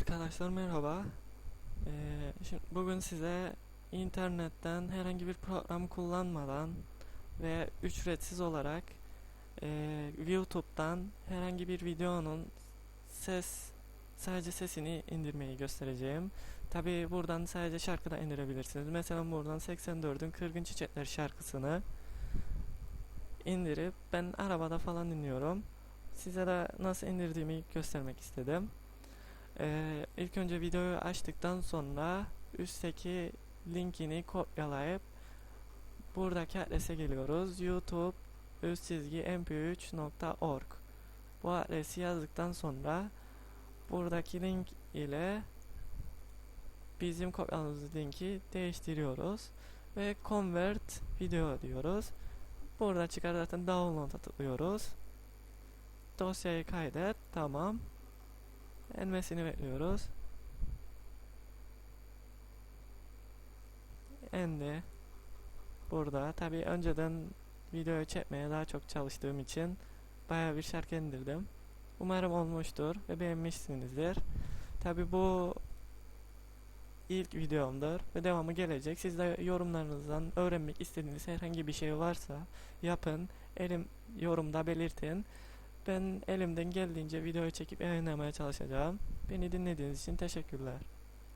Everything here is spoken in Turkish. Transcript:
Arkadaşlar merhaba. Ee, şimdi bugün size internetten herhangi bir program kullanmadan ve ücretsiz olarak e, YouTube'dan herhangi bir videonun ses sadece sesini indirmeyi göstereceğim. Tabi buradan sadece şarkı da indirebilirsiniz. Mesela buradan 84'ün Kırgın Çiçekler şarkısını indirip ben arabada falan dinliyorum. Size de nasıl indirdiğimi göstermek istedim. Ee, ilk önce videoyu açtıktan sonra üstteki linkini kopyalayıp buradaki adrese geliyoruz. YouTube üst çizgi mp3.org Bu adresi yazdıktan sonra buradaki link ile bizim kopyaladığımız linki değiştiriyoruz ve convert video diyoruz. Burada çıkar zaten download'a tıklıyoruz. Dosyayı kaydet. Tamam. Enmesini bekliyoruz. Endi. Burada. Tabi önceden videoyu çekmeye daha çok çalıştığım için baya bir şarkı indirdim. Umarım olmuştur ve beğenmişsinizdir. Tabi bu ilk videomdur ve devamı gelecek. Siz de yorumlarınızdan öğrenmek istediğiniz herhangi bir şey varsa yapın. Elim yorumda belirtin. Ben elimden geldiğince videoyu çekip yayınlamaya çalışacağım. Beni dinlediğiniz için teşekkürler.